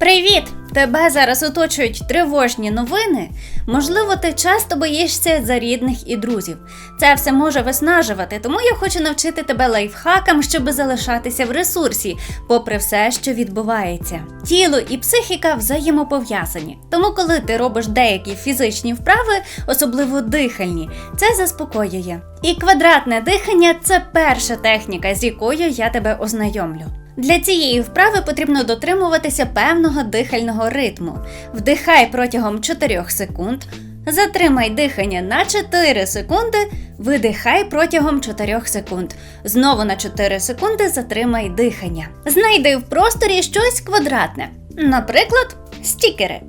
Привіт! Тебе зараз оточують тривожні новини. Можливо, ти часто боїшся за рідних і друзів. Це все може виснажувати, тому я хочу навчити тебе лайфхакам, щоб залишатися в ресурсі, попри все, що відбувається. Тіло і психіка взаємопов'язані. Тому, коли ти робиш деякі фізичні вправи, особливо дихальні, це заспокоює. І квадратне дихання це перша техніка, з якою я тебе ознайомлю. Для цієї вправи потрібно дотримуватися певного дихального ритму. Вдихай протягом 4 секунд, затримай дихання на 4 секунди, видихай протягом 4 секунд. Знову на 4 секунди затримай дихання. Знайди в просторі щось квадратне, наприклад, стікери.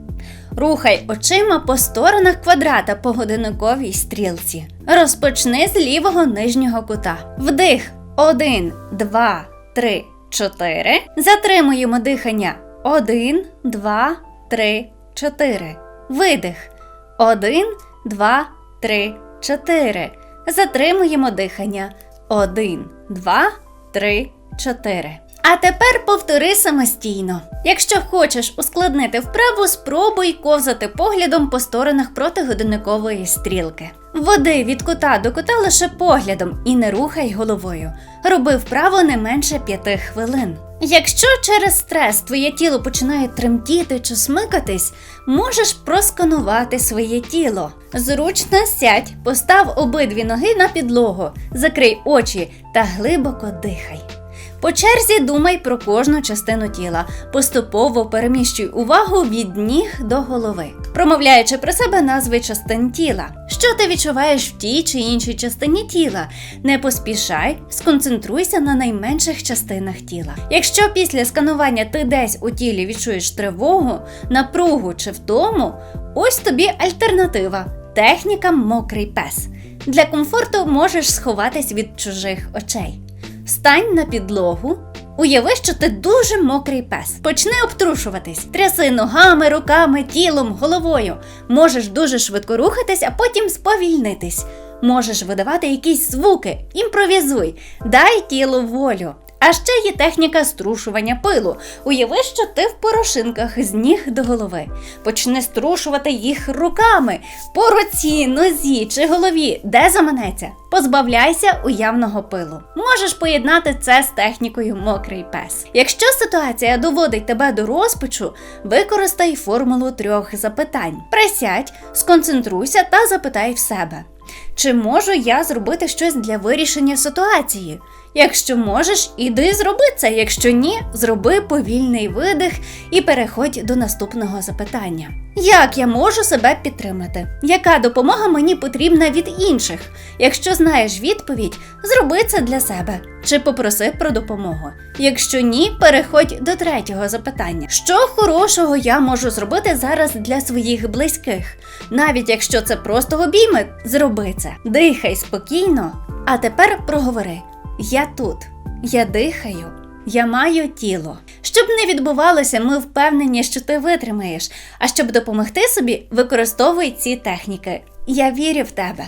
Рухай очима по сторонах квадрата по годинниковій стрілці. Розпочни з лівого нижнього кута. Вдих 1, 2, 3, 4. Затримуємо дихання 1, 2, 3, 4. Видих 1, 2, 3, 4. Затримуємо дихання 1, 2, 3, 4. А тепер повтори самостійно. Якщо хочеш ускладнити вправу, спробуй ковзати поглядом по сторонах протигодинникової стрілки. Води від кута до кута лише поглядом і не рухай головою. Роби вправу не менше 5 хвилин. Якщо через стрес твоє тіло починає тремтіти чи смикатись, можеш просканувати своє тіло. Зручно сядь, постав обидві ноги на підлогу, закрий очі та глибоко дихай. По черзі думай про кожну частину тіла, поступово переміщуй увагу від ніг до голови, промовляючи про себе назви частин тіла. Що ти відчуваєш в тій чи іншій частині тіла? Не поспішай, сконцентруйся на найменших частинах тіла. Якщо після сканування ти десь у тілі відчуєш тривогу, напругу чи втому, ось тобі альтернатива техніка мокрий пес. Для комфорту можеш сховатись від чужих очей. Стань на підлогу. Уяви, що ти дуже мокрий пес. Почни обтрушуватись. Тряси ногами, руками, тілом, головою. Можеш дуже швидко рухатись, а потім сповільнитись. Можеш видавати якісь звуки, імпровізуй, дай тілу волю. А ще є техніка струшування пилу. Уяви, що ти в порошинках з ніг до голови. Почни струшувати їх руками по руці, нозі чи голові, де заманеться. Позбавляйся уявного пилу. Можеш поєднати це з технікою мокрий пес. Якщо ситуація доводить тебе до розпачу, використай формулу трьох запитань. Присядь, сконцентруйся та запитай в себе. Чи можу я зробити щось для вирішення ситуації? Якщо можеш, іди зроби це. Якщо ні, зроби повільний видих і переходь до наступного запитання. Як я можу себе підтримати? Яка допомога мені потрібна від інших? Якщо знаєш відповідь, зроби це для себе чи попроси про допомогу. Якщо ні, переходь до третього запитання: що хорошого я можу зробити зараз для своїх близьких? Навіть якщо це просто обійми, зроби це. Дихай спокійно, а тепер проговори. Я тут, я дихаю, я маю тіло. Щоб не відбувалося, ми впевнені, що ти витримаєш. А щоб допомогти собі, використовуй ці техніки. Я вірю в тебе.